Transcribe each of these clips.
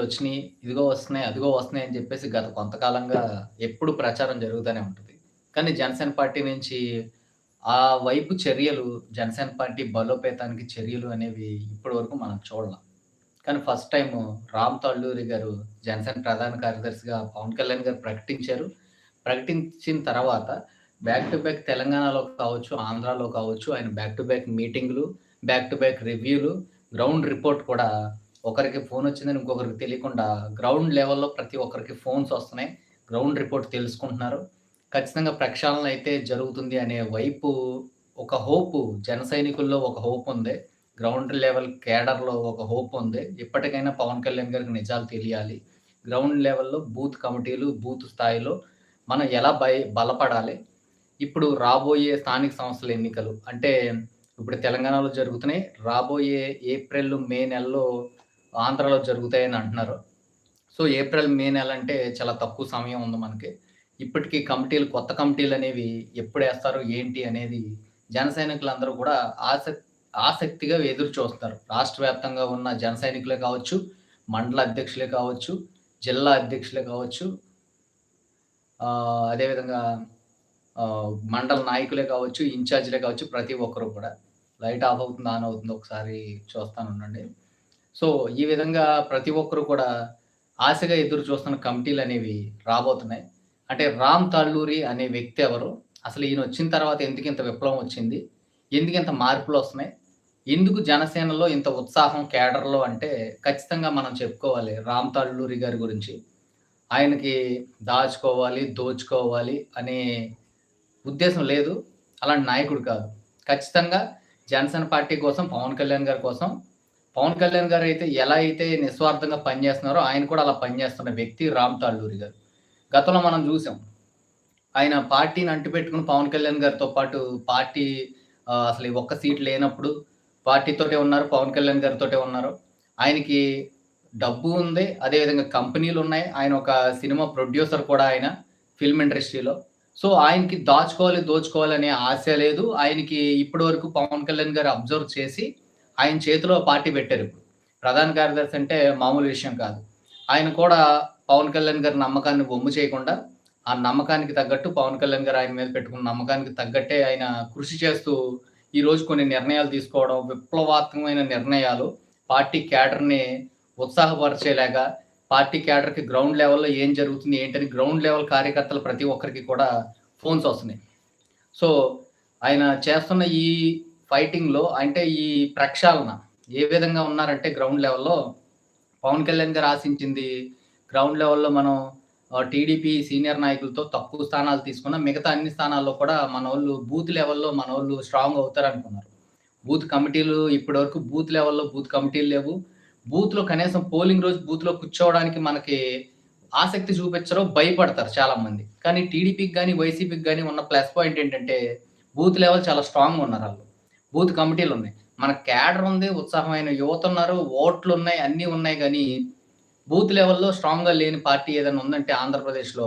వచ్చినాయి, ఇదిగో వస్తున్నాయి, అదిగో వస్తున్నాయి అని చెప్పేసి గత కొంతకాలంగా ఎప్పుడు ప్రచారం జరుగుతూనే ఉంటుంది కానీ జనసేన పార్టీ నుంచి ఆ వైపు చర్యలు జనసేన పార్టీ బలోపేతానికి చర్యలు అనేవి ఇప్పటి వరకు మనం చూడలేం కానీ ఫస్ట్ టైం రామ్ తల్లూరి గారు జనసేన ప్రధాన కార్యదర్శిగా పవన్ కళ్యాణ్ గారు ప్రకటించారు. ప్రకటించిన తర్వాత బ్యాక్ టు బ్యాక్ తెలంగాణలో కావచ్చు, ఆంధ్రాలో కావచ్చు ఆయన బ్యాక్ టు బ్యాక్ మీటింగ్లు బ్యాక్ టు బ్యాక్ రివ్యూలు, గ్రౌండ్ రిపోర్ట్ కూడా ఒకరికి ఫోన్ వచ్చిందని ఇంకొకరికి తెలియకుండా గ్రౌండ్ లెవెల్‌లో ప్రతి ఒక్కరికి ఫోన్స్ వస్తున్నాయి. గ్రౌండ్ రిపోర్ట్ తెలుసుకుంటున్నారు. ఖచ్చితంగా ప్రక్షాళన అయితే జరుగుతుంది అనే వైపు ఒక హోపు జన సైనికుల్లో ఒక హోప్ ఉంది. గ్రౌండ్ లెవెల్ కేడర్‌లో ఒక హోప్ ఉంది. ఇప్పటికైనా పవన్ కళ్యాణ్ గారికి నిజాలు తెలియాలి. గ్రౌండ్ లెవెల్‌లో బూత్ కమిటీలు, బూత్ స్థాయిలో మనం ఎలా బయ బలపడాలి. ఇప్పుడు రాబోయే స్థానిక సంస్థల ఎన్నికలు అంటే ఇప్పుడు తెలంగాణలో జరుగుతున్నాయి. రాబోయే ఏప్రిల్, మే నెలలో ఆంధ్రాలో జరుగుతాయని అంటున్నారు. సో, ఏప్రిల్, మే నెల అంటే చాలా తక్కువ సమయం ఉంది మనకి. ఇప్పటికీ కమిటీలు కొత్త కమిటీలు అనేవి ఎప్పుడు వేస్తారు ఏంటి అనేది జన సైనికులందరూ కూడా ఆసక్తి ఆసక్తిగా ఎదురు చూస్తారు రాష్ట్ర వ్యాప్తంగా ఉన్న జన సైనికులే కావచ్చు, మండల అధ్యక్షులే కావచ్చు, జిల్లా అధ్యక్షులే కావచ్చు. అదేవిధంగా మండల నాయకులే కావచ్చు, ఇన్ఛార్జ్లే కావచ్చు ప్రతి ఒక్కరు కూడా. లైట్ ఆఫ్ అవుతుందా? ఆన్ అవుతుంది ఒకసారి చూస్తానుండండి. సో, ఈ విధంగా ప్రతి ఒక్కరు కూడా ఆశగా ఎదురు చూస్తున్న కమిటీలనేవి రాబోతున్నాయి. అంటే రామ్ తాళ్ళూరి అనే వ్యక్తి ఎవరు? అసలు ఈయన వచ్చిన తర్వాత ఎందుకు ఇంత విప్లవం వచ్చింది? ఎందుకింత మార్పులొస్తున్నాయి? ఎందుకు జనసేనలో ఇంత ఉత్సాహం కేడర్‌లో అంటే ఖచ్చితంగా మనం చెప్పుకోవాలి రామ్ తాళ్ళూరి గారి గురించి. ఆయనకి దాచుకోవాలి, దోచుకోవాలి అనే ఉద్దేశం లేదు. అలాంటి నాయకుడు కాదు. ఖచ్చితంగా జనసేన పార్టీ కోసం, పవన్ కళ్యాణ్ గారి కోసం, పవన్ కళ్యాణ్ గారు అయితే ఎలా అయితే నిస్వార్థంగా పనిచేస్తున్నారో ఆయన కూడా అలా పనిచేస్తున్న వ్యక్తి రామ్ తాళ్ళూరి గారు. గతంలో మనం చూసాం. ఆయన పార్టీని అంటిపెట్టుకుని పవన్ కళ్యాణ్ గారితో పాటు పార్టీ అసలు ఒక్క సీట్ లేనప్పుడు పార్టీతోటే ఉన్నారు. పవన్ కళ్యాణ్ గారితోటే ఉన్నారు. ఆయనకి డబ్బు ఉంది. అదేవిధంగా కంపెనీలు ఉన్నాయి ఆయన ఒక సినిమా ప్రొడ్యూసర్ కూడా ఆయన ఫిల్మ్ ఇండస్ట్రీలో. సో, ఆయనకి దాచుకోవాలి, దోచుకోవాలనే ఆశ లేదు. ఆయనకి ఇప్పటి వరకు పవన్ కళ్యాణ్ గారు అబ్జర్వ్ చేసి ఆయన చేతిలో పార్టీ పెట్టారు ఇప్పుడు ప్రధాన కార్యదర్శి అంటే మామూలు విషయం కాదు. ఆయన కూడా పవన్ కళ్యాణ్ గారి నమ్మకాన్ని వమ్ము చేయకుండా, ఆ నమ్మకానికి తగ్గట్టు పవన్ కళ్యాణ్ గారు ఆయన మీద పెట్టుకున్న నమ్మకానికి తగ్గట్టే ఆయన కృషి చేస్తూ ఈరోజు కొన్ని నిర్ణయాలు తీసుకోవడం, విప్లవాత్మకమైన నిర్ణయాలు పార్టీ క్యాడర్‌ని ఉత్సాహపరిచేలాగా, పార్టీ క్యాడర్‌కి గ్రౌండ్ లెవెల్‌లో ఏం జరుగుతుంది ఏంటని గ్రౌండ్ లెవెల్ కార్యకర్తలు ప్రతి ఒక్కరికి కూడా ఫోన్స్ వస్తున్నాయి. సో, ఆయన చేస్తున్న ఈ ఫైటింగ్‌లో అంటే ఈ ప్రక్షాళన ఏ విధంగా ఉన్నారంటే గ్రౌండ్ లెవెల్‌లో పవన్ కళ్యాణ్ గారు ఆశించింది గ్రౌండ్ లెవెల్‌లో మనం టీడీపీ సీనియర్ నాయకులతో తక్కువ స్థానాలు తీసుకున్న మిగతా అన్ని స్థానాల్లో కూడా మన వాళ్ళు బూత్ లెవెల్‌లో మన వాళ్ళు స్ట్రాంగ్ అవుతారనుకున్నారు. బూత్ కమిటీలు ఇప్పటి వరకు బూత్ లెవెల్‌లో బూత్ కమిటీలు లేవు. బూత్‌లో కనీసం పోలింగ్ రోజు బూత్‌లో కూర్చోవడానికి మనకి ఆసక్తి చూపించరు. భయపడతారు చాలామంది. కానీ టీడీపీకి కానీ వైసీపీకి కానీ ఉన్న ప్లస్ పాయింట్ ఏంటంటే బూత్ లెవెల్ చాలా స్ట్రాంగ్‌గా ఉన్నారాళ్ళు. బూత్ కమిటీలు ఉన్నాయి మన క్యాడర్ ఉంది, ఉత్సాహమైన యువత ఉన్నారు, ఓట్లు ఉన్నాయి అన్నీ ఉన్నాయి కానీ బూత్ లెవెల్‌లో స్ట్రాంగ్‌గా లేని పార్టీ ఏదైనా ఉందంటే ఆంధ్రప్రదేశ్‌లో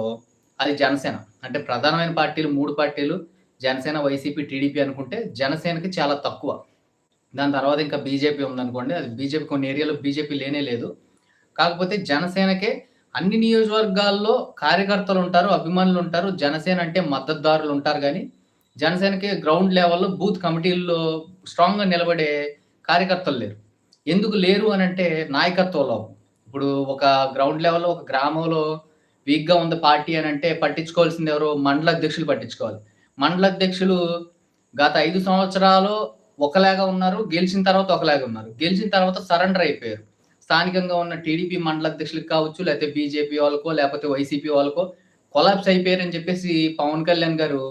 అది జనసేన. అంటే ప్రధానమైన పార్టీలు మూడు పార్టీలు జనసేన, వైసీపీ, టీడీపీ అనుకుంటే జనసేనకి చాలా తక్కువ. దాని తర్వాత ఇంకా బీజేపీ ఉందనుకోండి. అది బీజేపీ కొన్ని ఏరియాలో బీజేపీ లేనే లేదు. కాకపోతే జనసేనకే అన్ని నియోజకవర్గాల్లో కార్యకర్తలు ఉంటారు అభిమానులు ఉంటారు జనసేన అంటే మద్దతుదారులు ఉంటారు కానీ జనసేనకి గ్రౌండ్ లెవెల్‌లో బూత్ కమిటీల్లో స్ట్రాంగ్‌గా నిలబడే కార్యకర్తలు లేరు. ఎందుకు లేరు అని నాయకత్వ లోపం. ఇప్పుడు ఒక గ్రౌండ్ లెవెల్‌లో ఒక గ్రామంలో వీక్‌గా ఉంది పార్టీ అని అంటే పట్టించుకోవాల్సింది ఎవరు? మండల అధ్యక్షులు పట్టించుకోవాలి. మండల అధ్యక్షులు గత ఐదు సంవత్సరాలు ఒకలాగా ఉన్నారు. గెలిచిన తర్వాత ఒకలాగా ఉన్నారు. గెలిచిన తర్వాత సరెండర్ అయిపోయారు. స్థానికంగా ఉన్న టీడీపీ మండల అధ్యక్షులకు కావచ్చు, లేకపోతే బీజేపీ వాళ్ళకో, లేకపోతే వైసీపీ వాళ్ళకో కొలాప్స్ అయిపోయారని చెప్పేసి పవన్ కళ్యాణ్ గారు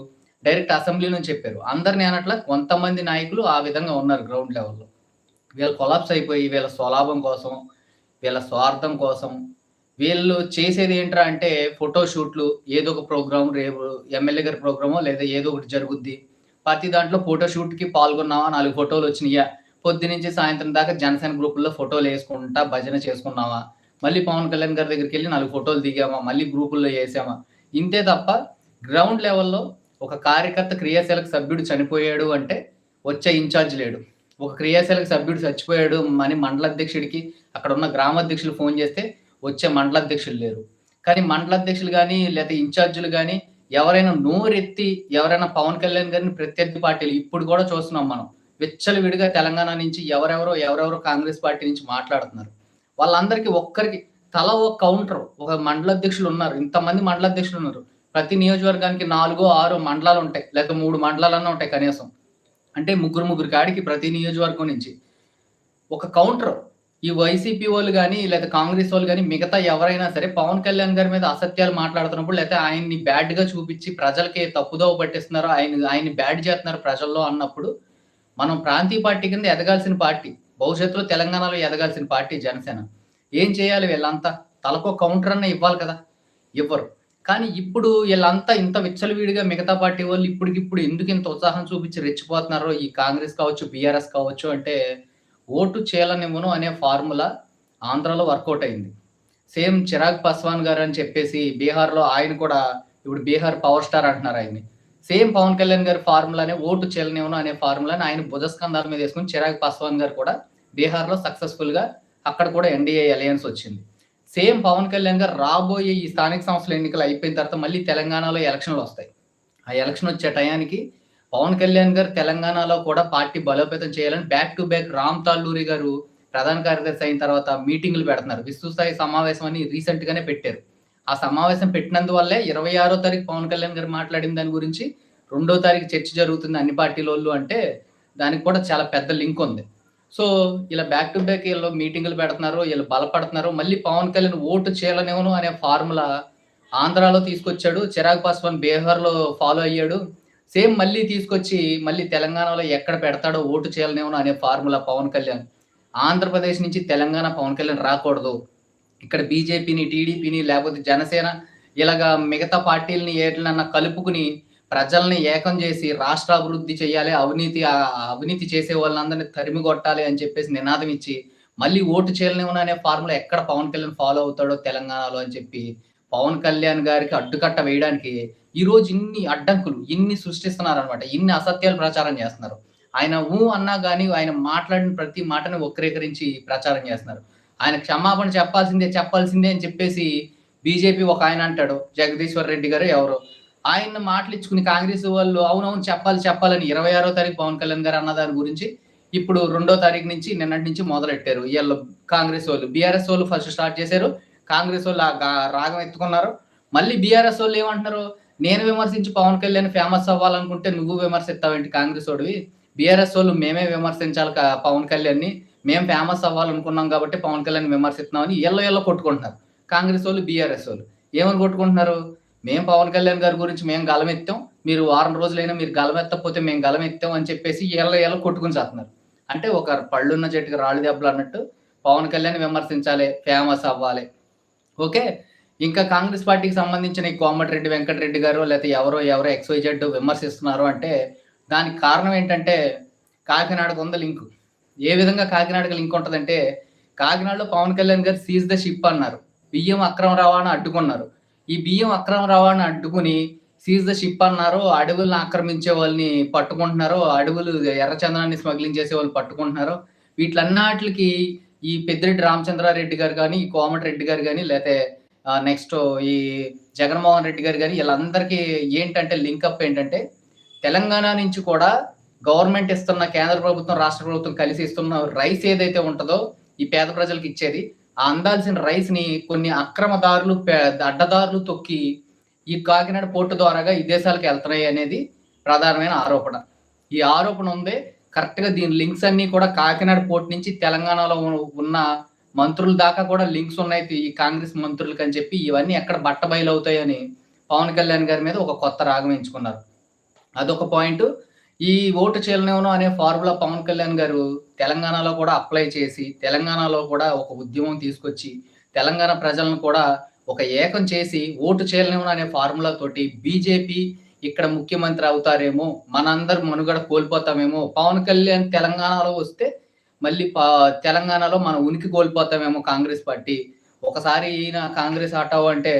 డైరెక్ట్ అసెంబ్లీ నుంచి చెప్పారు. అందరిని అనట్ల కొంతమంది నాయకులు ఆ విధంగా ఉన్నారు గ్రౌండ్ లెవెల్‌లో. వీళ్ళు కొలాప్స్ అయిపోయి వీళ్ళ స్వలాభం కోసం, వీళ్ళ స్వార్థం కోసం, వీళ్ళు చేసేది ఏంట్రా అంటే ఫోటోషూట్లు ఏదో ఒక ప్రోగ్రామ్ రేపు ఎమ్మెల్యే గారి ప్రోగ్రామో లేదా ఏదో ఒకటి జరుగుద్ది. ప్రతి దాంట్లో ఫోటోషూట్కి పాల్గొన్నావా పాల్గొన్నామా, 4 ఫోటోలు పొద్దు నుంచి సాయంత్రం దాకా జనసేన గ్రూపుల్లో ఫోటోలు వేసుకుంటా భజన చేసుకున్నామా, మళ్ళీ పవన్ కళ్యాణ్ గారి దగ్గరికి వెళ్ళి నాలుగు ఫోటోలు దిగామా, మళ్ళీ గ్రూపుల్లో వేసామా ఇంతే తప్ప గ్రౌండ్ లెవెల్‌లో ఒక కార్యకర్త క్రియాశీలక సభ్యుడు చనిపోయాడు అంటే వచ్చే ఇన్ఛార్జ్ లేడు. ఒక క్రియాశీలక సభ్యుడు చచ్చిపోయాడు అని మండల అధ్యక్షుడికి, అక్కడ ఉన్న గ్రామాధ్యక్షులు ఫోన్ చేస్తే వచ్చే మండల అధ్యక్షులు లేరు. కానీ మండల అధ్యక్షులు కానీ లేదా ఇన్ఛార్జీలు కానీ ఎవరైనా నోరెత్తి ఎవరైనా పవన్ కళ్యాణ్ గారిని ప్రత్యర్థి పార్టీలు ఇప్పుడు కూడా చూస్తున్నాం మనం. విచ్చలవిడిగా తెలంగాణ నుంచి ఎవరెవరో, ఎవరెవరో కాంగ్రెస్ పార్టీ నుంచి మాట్లాడుతున్నారు. వాళ్ళందరికీ ఒక్కరికి తల ఒక కౌంటర్ ఒక మండల అధ్యక్షులున్నారు. ఇంతమంది మండల అధ్యక్షులున్నారు. ప్రతి నియోజకవర్గానికి నాలుగో ఆరో మండలాలు ఉంటాయి లేకపోతే 3 మండలాలన్నా ఉంటాయి కనీసం. అంటే ముగ్గురు, ముగ్గురు కాడికి ప్రతి నియోజకవర్గం నుంచి. ఒక కౌంటర్ ఈ వైసీపీ వాళ్ళు కానీ లేదా కాంగ్రెస్ వాళ్ళు కానీ మిగతా ఎవరైనా సరే పవన్ కళ్యాణ్ గారి మీద అసత్యాలు మాట్లాడుతున్నప్పుడు లేకపోతే ఆయన్ని బ్యాడ్‌గా చూపించి ప్రజలకి తప్పుదోవ పట్టిస్తున్నారు. ఆయన ఆయన్ని బ్యాడ్ చేస్తున్నారు ప్రజల్లో అన్నప్పుడు మనం ప్రాంతీయ పార్టీ కింద ఎదగాల్సిన పార్టీ. భవిష్యత్తులో తెలంగాణలో ఎదగాల్సిన పార్టీ జనసేన. ఏం చేయాలి వీళ్ళంతా? తలకో కౌంటర్ అన్న ఇవ్వాలి కదా! ఇవ్వరు. కానీ ఇప్పుడు వీళ్ళంతా ఇంత విచ్చలవిడిగా మిగతా పార్టీ వాళ్ళు ఇప్పటికిప్పుడు ఎందుకు ఇంత ఉత్సాహం చూపించి రెచ్చిపోతున్నారో ఈ కాంగ్రెస్ కావచ్చు, బీఆర్ఎస్ కావచ్చు అంటే ఓటు చేయాలనివ్వను అనే ఫార్ములా ఆంధ్రాలో వర్కౌట్ అయింది. సేమ్ చిరాగ్ పాస్వాన్ గారు అని చెప్పేసి బీహార్‌లో ఆయన కూడా ఇప్పుడు బీహార్ పవర్ స్టార్ అంటున్నారు ఆయన్ని. సేమ్ పవన్ కళ్యాణ్ గారి ఫార్ములానే ఓటు చీలనివ్వను అనే ఫార్ములాని ఆయన భుజస్కంధాల మీద వేసుకుని చిరాగ్ పాస్వాన్ గారు కూడా బీహార్‌లో సక్సెస్‌ఫుల్‌గా అక్కడ కూడా ఎన్‌డీఏ అలయన్స్ వచ్చింది. సేమ్ పవన్ కళ్యాణ్ గారు రాబోయే ఈ స్థానిక సంస్థల ఎన్నికలు అయిపోయిన తర్వాత మళ్ళీ తెలంగాణలో ఎలక్షన్లు వస్తాయి ఆ ఎలక్షన్ వచ్చే టయానికి పవన్ కళ్యాణ్ గారు తెలంగాణలో కూడా పార్టీ బలోపేతం చేయాలని back to back Ram Talluri garu ప్రధాన కార్యదర్శి అయిన తర్వాత మీటింగ్లు పెడుతున్నారు. విశ్వస్థాయి సమావేశం అని రీసెంట్‌గానే పెట్టారు. ఆ సమావేశం పెట్టినందువల్లే 26 తారీఖు పవన్ కళ్యాణ్ గారు మాట్లాడిన దాని గురించి రెండో తారీఖు చర్చ జరుగుతుంది అన్ని పార్టీలోళ్ళు అంటే దానికి కూడా చాలా పెద్ద లింక్ ఉంది. సో ఇలా బ్యాక్ టు బ్యాక్ వీళ్ళు మీటింగులు పెడుతున్నారు. వీళ్ళు బలపడుతున్నారు. మళ్ళీ పవన్ కళ్యాణ్ ఓటు చీలనివ్వను అనే ఫార్ములా ఆంధ్రాలో తీసుకొచ్చాడు. చిరాగ్ పాస్వాన్ బీహార్‌లో ఫాలో అయ్యాడు. సేమ్ మళ్ళీ తీసుకొచ్చి మళ్ళీ తెలంగాణలో ఎక్కడ పెడతాడో ఓటు చీలనివ్వను అనే ఫార్ములా పవన్ కళ్యాణ్. ఆంధ్రప్రదేశ్ నుంచి తెలంగాణ పవన్ కళ్యాణ్ రాకూడదు. ఇక్కడ బీజేపీని, టీడీపీని లేకపోతే జనసేన ఇలాగా మిగతా పార్టీలని ఏటినన్నా కలుపుకుని ప్రజల్ని ఏకం చేసి రాష్ట్ర అభివృద్ధి చేయాలి. అవినీతి అవినీతి చేసే వాళ్ళందరిని తరిమి కొట్టాలి అని చెప్పేసి నినాదం ఇచ్చి మళ్ళీ ఓటు చీలనివ్వను అనే ఫార్ములా ఎక్కడ పవన్ కళ్యాణ్ ఫాలో అవుతాడో తెలంగాణలో అని చెప్పి పవన్ కళ్యాణ్ గారికి అడ్డుకట్ట వేయడానికి ఈరోజు ఇన్ని అడ్డంకులు, ఇన్ని సృష్టిస్తున్నారనమాట. ఇన్ని అసత్యాలు ప్రచారం చేస్తున్నారు. ఆయన ఊ అన్నా కానీ ఆయన మాట్లాడిన ప్రతి మాటని వక్రీకరించి ప్రచారం చేస్తున్నారు. ఆయన క్షమాపణ చెప్పాల్సిందే, చెప్పాల్సిందే అని చెప్పేసి బీజేపీ ఒక ఆయన అంటాడు. జగదీశ్వర్ రెడ్డి గారు ఎవరో. ఆయన మాటలిచ్చుకుని కాంగ్రెస్ వాళ్ళు అవునవును చెప్పాలి, చెప్పాలని 26 తారీఖు పవన్ కళ్యాణ్ గారు అన్న దాని గురించి ఇప్పుడు రెండో తారీఖు నుంచి నిన్నటి నుంచి మొదలెట్టారు. వీళ్ళు కాంగ్రెస్ వాళ్ళు బీఆర్ఎస్ వాళ్ళు ఫస్ట్ స్టార్ట్ చేశారు. కాంగ్రెస్ వాళ్ళు ఆ రాగం ఎత్తుకున్నారు. మళ్ళీ బీఆర్ఎస్ వాళ్ళు ఏమంటున్నారు? నేను విమర్శించి పవన్ కళ్యాణ్ ఫేమస్ అవ్వాలనుకుంటే నువ్వు విమర్శిస్తావేంటి కాంగ్రెసోడివి? బీఆర్ఎస్ వాళ్ళు మేమే విమర్శించాలి పవన్ కళ్యాణ్‌ని. మేము ఫేమస్ అవ్వాలనుకున్నాం కాబట్టి పవన్ కళ్యాణ్ విమర్శిస్తున్నామని ఎల్లో ఎల్లో కొట్టుకుంటున్నారు. కాంగ్రెస్ వాళ్ళు బీఆర్ఎస్ వాళ్ళు ఏమని కొట్టుకుంటున్నారు? మేము పవన్ కళ్యాణ్ గారి గురించి మేము గలమెత్తాం మీరు వారం రోజులైనా మీరు గళమెత్తకపోతే మేము గలమెత్తాం అని చెప్పేసి వీళ్ళ వీళ్ళ కొట్టుకొని చేస్తున్నారు. అంటే ఒక పళ్ళున్న చెట్టుకి రాళ్ళు దెబ్బలు అన్నట్టు పవన్ కళ్యాణ్ విమర్శించాలి, ఫేమస్ అవ్వాలి. ఓకే. ఇంకా కాంగ్రెస్ పార్టీకి సంబంధించిన ఈ కోమటిరెడ్డి వెంకటరెడ్డి గారు లేకపోతే ఎవరో ఎవరో ఎక్స్‌వైజెడ్ విమర్శిస్తున్నారు అంటే దానికి కారణం ఏంటంటే కాకినాడకు ఉంది లింకు. ఏ విధంగా కాకినాడకి లింక్ ఉంటుందంటే కాకినాడలో పవన్ కళ్యాణ్ గారు సీజ్ ద షిప్ అన్నారు. బియ్యం అక్రమ రవాణా అడ్డుకున్నారు. ఈ బియ్యం అక్రమ రవాణా అంటుకుని సీజ్ ద షిప్ అన్నారు. అడవులను ఆక్రమించే వాళ్ళని పట్టుకుంటున్నారు. అడవులు ఎర్రచందనాన్ని స్మగ్లింగ్ చేసే వాళ్ళు పట్టుకుంటున్నారు. వీటిలన్నాటిలికి ఈ పెద్దిరెడ్డి రామచంద్రారెడ్డి గారు కానీ ఈ కోమటిరెడ్డి గారు కానీ లేకపోతే నెక్స్ట్ ఈ జగన్మోహన్ రెడ్డి గారు కానీ వీళ్ళందరికీ ఏంటంటే లింకప్ ఏంటంటే తెలంగాణ నుంచి కూడా గవర్నమెంట్ ఇస్తున్న కేంద్ర ప్రభుత్వం, రాష్ట్ర ప్రభుత్వం కలిసి ఇస్తున్న రైస్ ఏదైతే ఉంటుందో ఈ పేద ప్రజలకి ఇచ్చేది. ఆ అందాల్సిన రైస్‌ని కొన్ని అక్రమ దారులు అడ్డదారులు తొక్కి ఈ కాకినాడ పోర్టు ద్వారాగా విదేశాలకు వెళ్తున్నాయి అనేది ప్రధానమైన ఆరోపణ. ఈ ఆరోపణ ఉంది కరెక్ట్‌గా దీని లింక్స్ అన్నీ కూడా కాకినాడ పోర్టు నుంచి తెలంగాణలో ఉన్న మంత్రుల దాకా కూడా లింక్స్ ఉన్నాయి ఈ కాంగ్రెస్ మంత్రులకని చెప్పి ఇవన్నీ ఎక్కడ బట్ట బయలు అవుతాయని పవన్ కళ్యాణ్ గారి మీద ఒక కొత్త రాగం ఎంచుకున్నారు. అదొక పాయింటు. ఈ ఓటు చీలనివ్వను అనే ఫార్ములా పవన్ కళ్యాణ్ గారు తెలంగాణలో కూడా అప్లై చేసి, తెలంగాణలో కూడా ఒక ఉద్యమం తీసుకొచ్చి, తెలంగాణ ప్రజలను కూడా ఒక ఏకం చేసి ఓటు చీలనివ్వను అనే ఫార్ములా తోటి బీజేపీ ఇక్కడ ముఖ్యమంత్రి అవుతారేమో, మనందరం మనుగడ కోల్పోతామేమో, పవన్ కళ్యాణ్ తెలంగాణలో వస్తే మళ్ళీ పా తెలంగాణలో మన ఉనికి కోల్పోతామేమో కాంగ్రెస్ పార్టీ. ఒకసారి ఈయన కాంగ్రెస్ ఆటో అంటే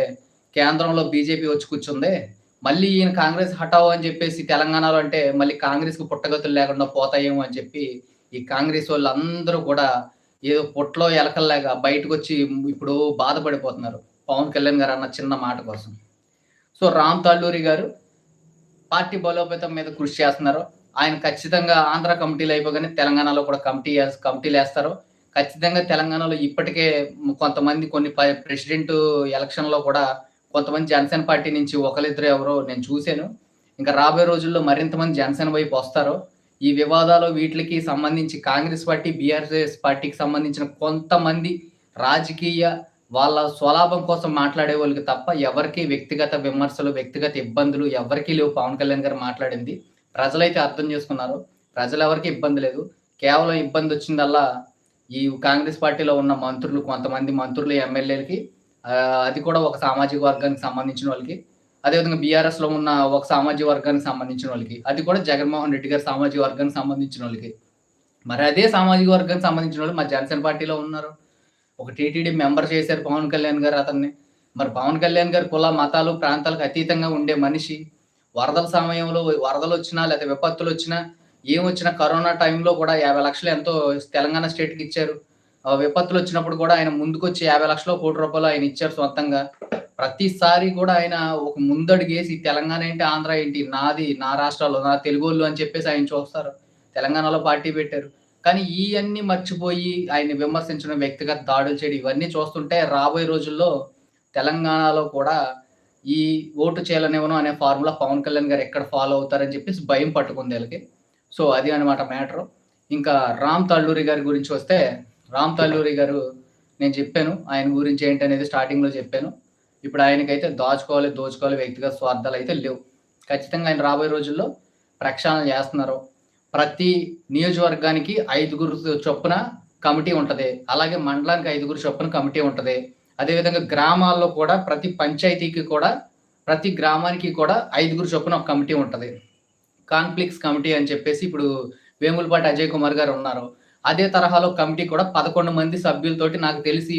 కేంద్రంలో బీజేపీ వచ్చి కూర్చుందే మళ్ళీ ఈయన కాంగ్రెస్ హటావు అని చెప్పేసి తెలంగాణలో అంటే మళ్ళీ కాంగ్రెస్‌కి పుట్టగతులు లేకుండా పోతాయేమో అని చెప్పి ఈ కాంగ్రెస్ వాళ్ళందరూ కూడా ఏదో పొట్లో ఎలకల్లాగా బయటకొచ్చి ఇప్పుడు బాధపడిపోతున్నారు. పవన్ కళ్యాణ్ గారు అన్న చిన్న మాట కోసం. సో, రామ్ తాళ్ళూరి గారు పార్టీ బలోపేతం మీద కృషి చేస్తున్నారు. ఆయన ఖచ్చితంగా ఆంధ్ర కమిటీలు అయిపోగానే తెలంగాణలో కూడా కమిటీ కమిటీలు వేస్తారు ఖచ్చితంగా తెలంగాణలో ఇప్పటికే కొంతమంది కొన్ని ప్రెసిడెంట్ ఎలక్షన్‌లో కూడా కొంతమంది జనసేన పార్టీ నుంచి ఒకరిద్దరు ఎవరో నేను చూసాను. ఇంకా రాబోయే రోజుల్లో మరింత మంది జనసేన వైపు వస్తారు. ఈ వివాదాలు వీటికి సంబంధించి కాంగ్రెస్ పార్టీ, బీఆర్ఎస్ పార్టీకి సంబంధించిన కొంతమంది రాజకీయ వాళ్ళ స్వలాభం కోసం మాట్లాడే వాళ్ళకి తప్ప ఎవరికీ వ్యక్తిగత విమర్శలు, వ్యక్తిగత ఇబ్బందులు ఎవ్వరికీ లేవు పవన్ కళ్యాణ్ గారు మాట్లాడింది. ప్రజలైతే అర్థం చేసుకున్నారు. ప్రజలు ఎవరికి ఇబ్బంది లేదు. కేవలం ఇబ్బంది వచ్చిందల్లా ఈ కాంగ్రెస్ పార్టీలో ఉన్న మంత్రులు కొంతమంది మంత్రులు, ఎమ్మెల్యేలకి అది కూడా ఒక సామాజిక వర్గానికి సంబంధించిన వాళ్ళకి. అదేవిధంగా బీఆర్ఎస్‌లో ఉన్న ఒక సామాజిక వర్గానికి సంబంధించిన వాళ్ళకి. అది కూడా జగన్మోహన్ రెడ్డి గారి సామాజిక వర్గానికి సంబంధించిన వాళ్ళకి. మరి అదే సామాజిక వర్గానికి సంబంధించిన వాళ్ళు మా జనసేన పార్టీలో ఉన్నారు. ఒక టీటీడీ మెంబర్ చేశారు పవన్ కళ్యాణ్ గారు అతన్ని. మరి పవన్ కళ్యాణ్ గారు కుల, మతాలు, ప్రాంతాలకు అతీతంగా ఉండే మనిషి. వరదల సమయంలో వరదలు వచ్చినా లేకపోతే విపత్తులు వచ్చినా ఏం ఏమొచ్చినా కరోనా టైంలో కూడా యాభై లక్షలు ఎంతో తెలంగాణ స్టేట్‌కి ఇచ్చారు. విపత్తులు వచ్చినప్పుడు కూడా ఆయన ముందుకొచ్చి యాభై లక్షల కోటి రూపాయలు ఆయన ఇచ్చారు సొంతంగా. ప్రతిసారి కూడా ఆయన ఒక ముందడుగేసి తెలంగాణ ఏంటి, ఆంధ్ర ఏంటి, నాది, నా రాష్ట్రాల్లో నా తెలుగోళ్ళు అని చెప్పేసి ఆయన చూస్తారు. తెలంగాణలో పార్టీ పెట్టారు. కానీ ఇవన్నీ మర్చిపోయి ఆయన్ని విమర్శించడం, వ్యక్తిగత దాడులు చేయడం ఇవన్నీ చూస్తుంటే రాబోయే రోజుల్లో తెలంగాణలో కూడా ఈ ఓటు చేయాలనేవను అనే ఫార్ములా పవన్ కళ్యాణ్ గారు ఎక్కడ ఫాలో అవుతారని చెప్పేసి భయం పట్టుకుంది వీళ్ళకి సో, అది అనమాట మ్యాటరు. ఇంకా రామ్ తల్లూరి గారి గురించి వస్తే, రామ్ తల్లూరి గారు నేను చెప్పాను. ఆయన గురించి ఏంటి అనేది స్టార్టింగ్‌లో చెప్పాను. ఇప్పుడు ఆయనకైతే దాచుకోవాలి, దోచుకోవాలి వ్యక్తిగత అయితే లేవు. ఖచ్చితంగా ఆయన రాబోయే రోజుల్లో ప్రక్షాళన చేస్తున్నారు. ప్రతి నియోజకవర్గానికి ఐదుగురు చొప్పున కమిటీ ఉంటుంది అలాగే మండలానికి ఐదుగురు చొప్పున కమిటీ ఉంటుంది అదేవిధంగా గ్రామాల్లో కూడా ప్రతి పంచాయతీకి కూడా ప్రతి గ్రామానికి కూడా ఐదుగురు చొప్పున ఒక కమిటీ ఉంటుంది కాన్‌ఫ్లిక్ట్స్ కమిటీ అని చెప్పేసి ఇప్పుడు వేములపాటి అజయ్ కుమార్ గారు ఉన్నారు. అదే తరహాలో కమిటీ కూడా 11 మంది సభ్యులతోటి నాకు తెలిసి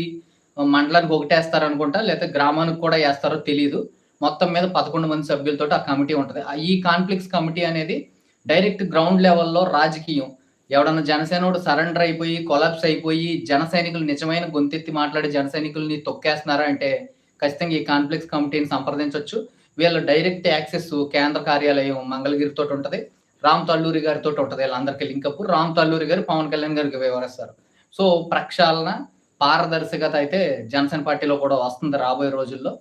మండలానికి ఒకటేస్తారు అనుకుంటా లేకపోతే గ్రామానికి కూడా వేస్తారో తెలియదు మొత్తం మీద 11 మంది సభ్యులతోటి ఆ కమిటీ ఉంటుంది ఈ కాన్‌ఫ్లిక్ట్స్ కమిటీ అనేది డైరెక్ట్ గ్రౌండ్ లెవెల్‌లో రాజకీయం. ఎవడన్నా జనసేనోడు సరెండర్ అయిపోయి, కొలాప్స్ అయిపోయి, జన సైనికులు నిజమైన గొంతెత్తి మాట్లాడే జన సైనికుల్ని తొక్కేస్తున్నారా అంటే ఖచ్చితంగా ఈ కాన్‌ఫ్లిక్ట్స్ కమిటీని సంప్రదించొచ్చు. వీళ్ళ డైరెక్ట్ యాక్సెస్ కేంద్ర కార్యాలయం మంగళగిరితో ఉంటుంది రామ్ తల్లూరి గారితోటి ఉంటుంది వీళ్ళందరికీ లింకప్. రామ్ తల్లూరి గారు పవన్ కళ్యాణ్ గారికి వివరిస్తారు. సో, ప్రక్షాళన, పారదర్శకత అయితే జనసేన పార్టీలో కూడా వస్తుంది రాబోయే రోజుల్లో.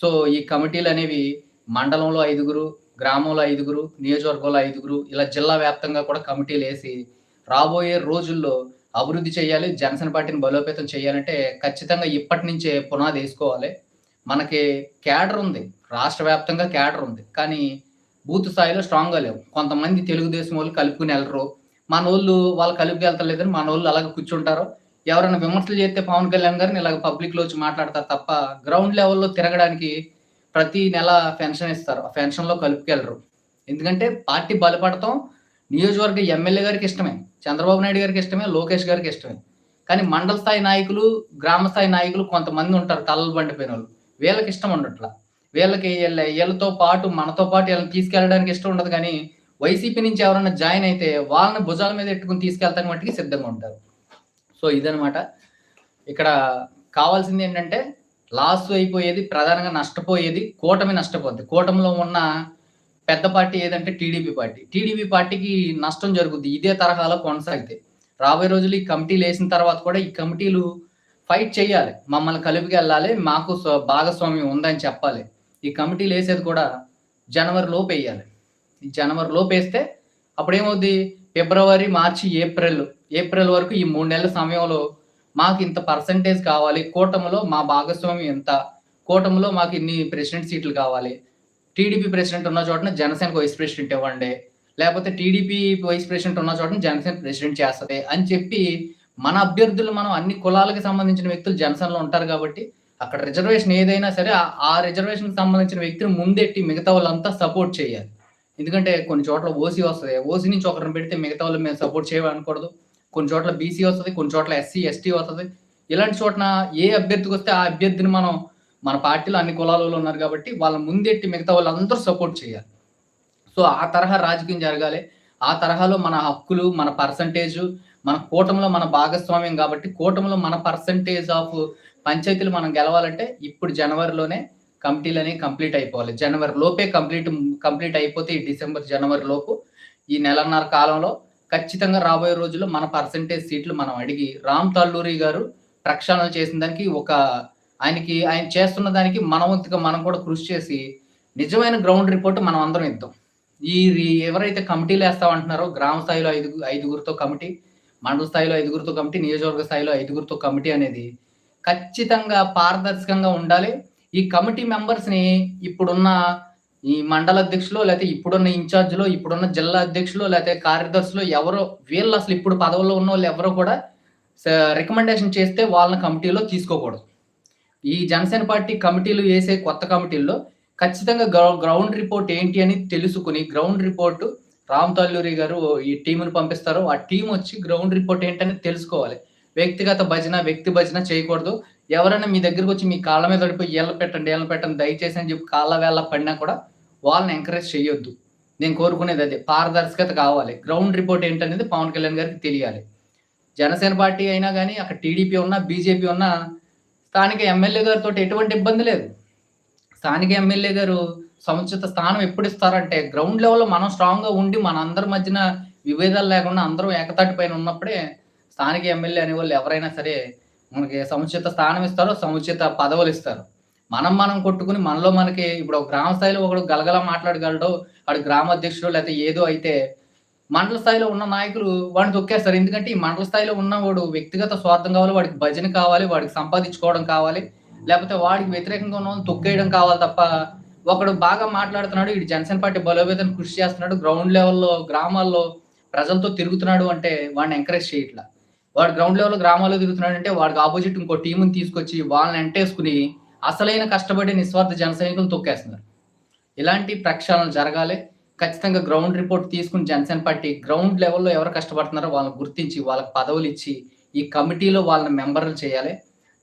సో, ఈ కమిటీలు అనేవి మండలంలో ఐదుగురు, గ్రామంలో ఐదుగురు, నియోజకవర్గంలో ఐదుగురు ఇలా జిల్లా వ్యాప్తంగా కూడా కమిటీలు వేసి రాబోయే రోజుల్లో అభివృద్ధి చేయాలి. జనసేన పార్టీని బలోపేతం చేయాలంటే ఖచ్చితంగా ఇప్పటి నుంచే పునాదేసుకోవాలి. మనకి క్యాడర్ ఉంది. రాష్ట్ర వ్యాప్తంగా క్యాడర్ ఉంది. కానీ బూత్ స్థాయిలో స్ట్రాంగ్‌గా లేవు. కొంతమంది తెలుగుదేశం వాళ్ళు కలుపుకొని వెళ్ళరు మన వాళ్ళు వాళ్ళు కలుపుకెళ్తారు లేదని మన వాళ్ళు అలాగే కూర్చుంటారు. ఎవరైనా విమర్శలు చేస్తే పవన్ కళ్యాణ్ గారిని ఇలాగ పబ్లిక్‌లో వచ్చి మాట్లాడతారు తప్ప గ్రౌండ్ లెవెల్‌లో తిరగడానికి ప్రతి నెల పెన్షన్ ఇస్తారు. ఆ పెన్షన్‌లో కలుపుకెళ్ళరు. ఎందుకంటే పార్టీ బలపడటం నియోజకవర్గ ఎమ్మెల్యే గారికి ఇష్టమే. చంద్రబాబు నాయుడు గారికి ఇష్టమే. లోకేష్ గారికి ఇష్టమే. కానీ మండల స్థాయి నాయకులు, గ్రామ స్థాయి నాయకులు కొంతమంది ఉంటారు తలలు బండిపోయినోళ్ళు. వీళ్ళకి ఇష్టం ఉండట్ల. వీళ్ళకి వీళ్ళతో పాటు మనతో పాటు వీళ్ళని తీసుకెళ్ళడానికి ఇష్టం ఉండదు కానీ వైసీపీ నుంచి ఎవరైనా జాయిన్ అయితే వాళ్ళని భుజాల మీద ఎట్టుకుని తీసుకెళ్తానికి మట్టికి సిద్ధంగా ఉంటారు. సో, ఇదనమాట. ఇక్కడ కావాల్సింది ఏంటంటే లాస్ అయిపోయేది ప్రధానంగా నష్టపోయేది కూటమి నష్టపోద్ది. కూటమిలో ఉన్న పెద్ద పార్టీ ఏదంటే టీడీపీ పార్టీ. టీడీపీ పార్టీకి నష్టం జరుగుద్ది. ఇదే తరహాలో కొనసాగితే. రాబోయే రోజులు ఈ కమిటీలు వేసిన తర్వాత కూడా ఈ కమిటీలు ఫైట్ చేయాలి. మమ్మల్ని కలుపుకెళ్ళాలి. మాకు భాగస్వామ్యం ఉందని చెప్పాలి. ఈ కమిటీలేసేది కూడా జనవరి లోపెయ్యాలి. ఈ జనవరి లోపు వేస్తే అప్పుడేమవుద్ది ఫిబ్రవరి, మార్చి, ఏప్రిల్, ఏప్రిల్ వరకు ఈ మూడు నెలల సమయంలో మాకు ఇంత పర్సెంటేజ్ కావాలి. కూటమిలో మా భాగస్వామ్యం ఎంత కూటమిలో మాకు ఇన్ని ప్రెసిడెంట్ సీట్లు కావాలి. టీడీపీ ప్రెసిడెంట్ ఉన్న చోటన జనసేనకు వైస్ ప్రెసిడెంట్ ఇవ్వండి. లేకపోతే టీడీపీ వైస్ ప్రెసిడెంట్ ఉన్న చోటన జనసేన ప్రెసిడెంట్ చేస్తుంది అని చెప్పి మన అభ్యర్థులు మనం అన్ని కులాలకు సంబంధించిన వ్యక్తులు జనసేనలో ఉంటారు కాబట్టి అక్కడ రిజర్వేషన్ ఏదైనా సరే ఆ రిజర్వేషన్‌కి సంబంధించిన వ్యక్తిని ముందెట్టి మిగతా వాళ్ళంతా సపోర్ట్ చేయాలి. ఎందుకంటే కొన్ని చోట్ల ఓసీ వస్తుంది ఓసీ నుంచి ఒకరిని పెడితే మిగతా వాళ్ళు మేము సపోర్ట్ చేయమనకూడదు. కొన్ని చోట్ల బీసీ వస్తుంది కొన్ని చోట్ల ఎస్సీ, ఎస్టీ వస్తుంది ఇలాంటి చోట్న ఏ అభ్యర్థికి వస్తే ఆ అభ్యర్థిని మనం మన పార్టీలో అన్ని కులాలలో ఉన్నారు కాబట్టి వాళ్ళ ముందెట్టి మిగతా వాళ్ళందరూ సపోర్ట్ చేయాలి. సో, ఆ తరహా రాజకీయం జరగాలి. ఆ తరహాలో మన హక్కులు, మన పర్సంటేజ్ మన కూటమిలో మన భాగస్వామ్యం కాబట్టి కూటమిలో మన పర్సంటేజ్ ఆఫ్ పంచాయతీలు మనం గెలవాలంటే ఇప్పుడు జనవరిలోనే కమిటీలు అనేవి కంప్లీట్ అయిపోవాలి. జనవరి లోపే కంప్లీట్ కంప్లీట్ అయిపోతే ఈ డిసెంబర్ జనవరి లోపు ఈ నెలన్నర కాలంలో ఖచ్చితంగా రాబోయే రోజుల్లో మన పర్సంటేజ్ సీట్లు మనం అడిగి రామ్ తల్లూరి గారు ప్రక్షాళన చేసిన దానికి ఒక ఆయనకి ఆయన చేస్తున్న దానికి మనవంతుగా మనం కూడా కృషి చేసి నిజమైన గ్రౌండ్ రిపోర్ట్ మనం అందరం ఇద్దాం. ఈ ఎవరైతే కమిటీలు వేస్తామంటున్నారో గ్రామ స్థాయిలో ఐదు ఐదుగురితో కమిటీ మండల స్థాయిలో ఐదుగురితో కమిటీ నియోజకవర్గ స్థాయిలో ఐదుగురితో కమిటీ అనేది ఖచ్చితంగా పారదర్శకంగా ఉండాలి. ఈ కమిటీ మెంబర్స్ని ఇప్పుడున్న ఈ మండల అధ్యక్షులు లేకపోతే ఇప్పుడున్న ఇన్ఛార్జ్లో ఇప్పుడున్న జిల్లా అధ్యక్షులు లేకపోతే కార్యదర్శులు ఎవరో వీళ్ళు అసలు ఇప్పుడు పదవుల్లో ఉన్న వాళ్ళు ఎవరో కూడా రికమెండేషన్ చేస్తే వాళ్ళని కమిటీలో తీసుకోకూడదు. ఈ జనసేన పార్టీ కమిటీలు వేసే కొత్త కమిటీల్లో ఖచ్చితంగా గ్రౌండ్ రిపోర్ట్ ఏంటి అని తెలుసుకుని గ్రౌండ్ రిపోర్ట్ రామ్ తల్లూరి గారు ఈ టీముని పంపిస్తారు ఆ టీం వచ్చి గ్రౌండ్ రిపోర్ట్ ఏంటని తెలుసుకోవాలి. వ్యక్తిగత భజన వ్యక్తి భజన చేయకూడదు. ఎవరైనా మీ దగ్గరకు వచ్చి మీ కాళ్ళ మీద పడిపోయి ఏళ్ళ పెట్టండి ఏళ్ళ పెట్టండి దయచేసి అని చెప్పి కాళ్ళ వేళ్ళ పడినా కూడా వాళ్ళని ఎంకరేజ్ చేయొద్దు. నేను కోరుకునేది అదే పారదర్శకత కావాలి. గ్రౌండ్ రిపోర్ట్ ఏంటనేది పవన్ కళ్యాణ్ గారికి తెలియాలి. జనసేన పార్టీ అయినా కానీ అక్కడ టీడీపీ ఉన్నా బీజేపీ ఉన్నా స్థానిక ఎమ్మెల్యే గారితో ఎటువంటి ఇబ్బంది లేదు. స్థానిక ఎమ్మెల్యే గారు సముచిత స్థానం ఎప్పుడు ఇస్తారంటే గ్రౌండ్ లెవెల్లో మనం స్ట్రాంగ్గా ఉండి మన అందరి మధ్యన విభేదాలు లేకుండా అందరం ఏకతాటి పైన ఉన్నప్పుడే స్థానిక ఎమ్మెల్యే అనే వాళ్ళు ఎవరైనా సరే మనకి సముచిత స్థానం ఇస్తారు సముచిత పదవులు ఇస్తారు. మనం మనం కొట్టుకుని మనలో మనకి ఇప్పుడు ఒక గ్రామ స్థాయిలో ఒకడు గలగల మాట్లాడగలడు వాడు గ్రామ అధ్యక్షుడు లేకపోతే ఏదో అయితే మండల స్థాయిలో ఉన్న నాయకులు వాడిని తొక్కేస్తారు. ఎందుకంటే ఈ మండల స్థాయిలో ఉన్నవాడు వ్యక్తిగత స్వార్థం కావాలి వాడికి భజన కావాలి వాడికి సంపాదించుకోవడం కావాలి లేకపోతే వాడికి వ్యతిరేకంగా ఉన్న తొక్కేయడం కావాలి తప్ప ఒకడు బాగా మాట్లాడుతున్నాడు ఇటు జనసేన పార్టీ బలోపేతం కృషి చేస్తున్నాడు గ్రౌండ్ లెవెల్లో గ్రామాల్లో ప్రజలతో తిరుగుతున్నాడు అంటే వాడిని ఎంకరేజ్ చేయట్లా. వాడు గ్రౌండ్ లెవెల్లో గ్రామాల్లో తిరుగుతున్నాడు అంటే వాడికి ఆపోజిట్ ఇంకో టీంని తీసుకొచ్చి వాళ్ళని ఎంటేసుకుని అసలైన కష్టపడి నిస్వార్థ జన సైనికులు తొక్కేస్తున్నారు. ఇలాంటి ప్రక్షాళన జరగాలి. ఖచ్చితంగా గ్రౌండ్ రిపోర్ట్ తీసుకుని జనసేన పార్టీ గ్రౌండ్ లెవెల్లో ఎవరు కష్టపడుతున్నారో వాళ్ళని గుర్తించి వాళ్ళకి పదవులు ఇచ్చి ఈ కమిటీలో వాళ్ళని మెంబర్లు చేయాలి.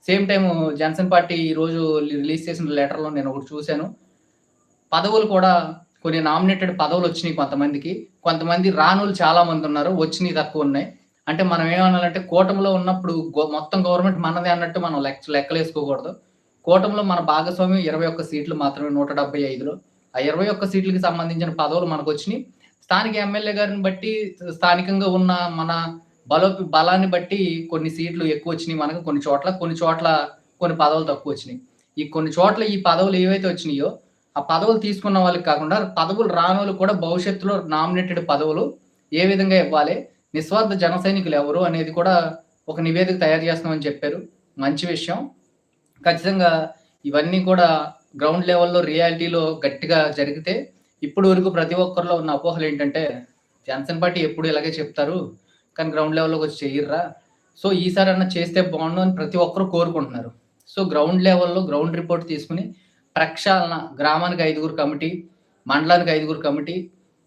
సేమ్ టైం జనసేన పార్టీ ఈరోజు రిలీజ్ చేసిన లెటర్లో నేను ఒకటి చూశాను. పదవులు కూడా కొన్ని నామినేటెడ్ పదవులు వచ్చినాయి కొంతమందికి. కొంతమంది రానులు చాలామంది ఉన్నారు. వచ్చినాయి తక్కువ ఉన్నాయి. అంటే మనం ఏమనాలంటే కూటమిలో ఉన్నప్పుడు గో- మొత్తం గవర్నమెంట్ మనదే అన్నట్టు మనం లెక్క లెక్కలు వేసుకోకూడదు. కూటమిలో మన భాగస్వామ్యం ఇరవై ఒక్క సీట్లు మాత్రమే నూట డెబ్బై ఐదులో. ఆ ఇరవై ఒక్క సీట్లకి సంబంధించిన పదవులు మనకు వచ్చినాయి. స్థానిక ఎమ్మెల్యే గారిని బట్టి స్థానికంగా ఉన్న మన బలో బలాన్ని బట్టి కొన్ని సీట్లు ఎక్కువ వచ్చినాయి మనకు కొన్ని చోట్ల కొన్ని చోట్ల కొన్ని పదవులు తక్కువ వచ్చినాయి. ఈ కొన్ని చోట్ల ఈ పదవులు ఏవైతే వచ్చినాయో ఆ పదవులు తీసుకున్న వాళ్ళకి కాకుండా పదవులు రాని వాళ్ళు కూడా భవిష్యత్తులో నామినేటెడ్ పదవులు ఏ విధంగా ఇవ్వాలి? నిస్వార్థ జన సైనికులు ఎవరు అనేది కూడా ఒక నివేదిక తయారు చేస్తున్నామని చెప్పారు. మంచి విషయం. ఖచ్చితంగా ఇవన్నీ కూడా గ్రౌండ్ లెవెల్లో రియాలిటీలో గట్టిగా జరిగితే ఇప్పుడు వరకు ప్రతి ఒక్కరిలో ఉన్న అపోహలు ఏంటంటే జనసేన పార్టీ ఎప్పుడు ఇలాగే చెప్తారు కానీ గ్రౌండ్ లెవెల్లోకి వచ్చి చెయ్యర్రా సో ఈసారి అన్న చేస్తే బాగుండు అని ప్రతి ఒక్కరు కోరుకుంటున్నారు. సో గ్రౌండ్ లెవెల్లో గ్రౌండ్ రిపోర్ట్ తీసుకుని ప్రక్షాళన గ్రామానికి ఐదుగురు కమిటీ మండలానికి ఐదుగురు కమిటీ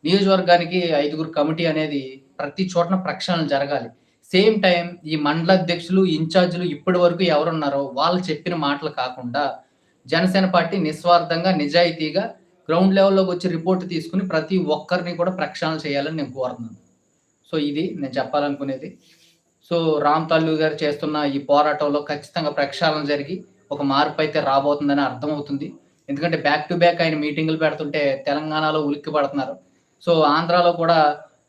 నియోజకవర్గానికి ఐదుగురు కమిటీ అనేది ప్రతి చోటన ప్రక్షాళన జరగాలి. సేమ్ టైం ఈ మండల అధ్యక్షులు ఇన్ఛార్జీలు ఇప్పటి వరకు ఎవరున్నారో వాళ్ళు చెప్పిన మాటలు కాకుండా జనసేన పార్టీ నిస్వార్థంగా నిజాయితీగా గ్రౌండ్ లెవెల్లోకి వచ్చి రిపోర్ట్ తీసుకుని ప్రతి ఒక్కరిని కూడా ప్రక్షాళన చేయాలని నేను కోరుతున్నాను. సో ఇది నేను చెప్పాలనుకునేది. సో రామ్ తల్లు గారు చేస్తున్న ఈ పోరాటంలో ఖచ్చితంగా ప్రక్షాళన జరిగి ఒక మార్పు అయితే రాబోతుందని అర్థమవుతుంది. ఎందుకంటే బ్యాక్ టు బ్యాక్ ఆయన మీటింగులు పెడుతుంటే తెలంగాణలో ఉలిక్కి పడుతున్నారు సో ఆంధ్రాలో కూడా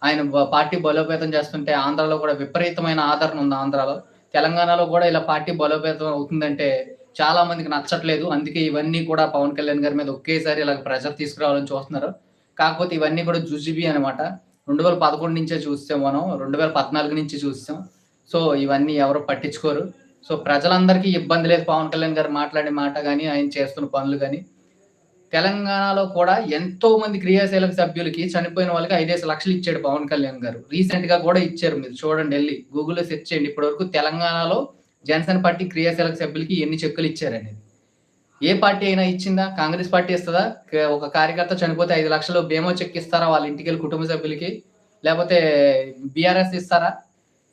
ఆయన పార్టీ బలోపేతం చేస్తుంటే ఆంధ్రాలో కూడా విపరీతమైన ఆదరణ ఉంది ఆంధ్రాలో. తెలంగాణలో కూడా ఇలా పార్టీ బలోపేతం అవుతుందంటే చాలా మందికి నచ్చట్లేదు. అందుకే ఇవన్నీ కూడా పవన్ కళ్యాణ్ గారి మీద ఒకేసారి ఇలా ప్రెషర్ తీసుకురావాలని చూస్తున్నారు. కాకపోతే ఇవన్నీ కూడా జుజిబి అనమాట రెండు వేల పదకొండు నుంచే చూస్తాం మనం. రెండు వేల పద్నాలుగు నుంచి చూస్తాం. సో ఇవన్నీ ఎవరు పట్టించుకోరు. సో ప్రజలందరికీ ఇబ్బంది లేదు పవన్ కళ్యాణ్ గారు మాట్లాడే మాట కానీ ఆయన చేస్తున్న పనులు కానీ తెలంగాణలో కూడా ఎంతో మంది క్రియాశీలక సభ్యులకి చనిపోయిన వాళ్ళకి ఐదేసి లక్షలు ఇచ్చాడు పవన్ కళ్యాణ్ గారు. రీసెంట్గా కూడా ఇచ్చారు మీరు చూడండి వెళ్ళి గూగుల్లో సెర్చ్ చేయండి. ఇప్పటి వరకు తెలంగాణలో జనసేన పార్టీ క్రియాశీలక సభ్యులకి ఎన్ని చెక్కులు ఇచ్చారనేది ఏ పార్టీ అయినా ఇచ్చిందా? కాంగ్రెస్ పార్టీ ఇస్తుందా? ఒక కార్యకర్త చనిపోతే ఐదు లక్షలు బీమా చెక్ ఇస్తారా వాళ్ళ ఇంటికి వెళ్ళి కుటుంబ సభ్యులకి? లేకపోతే బీఆర్ఎస్ ఇస్తారా?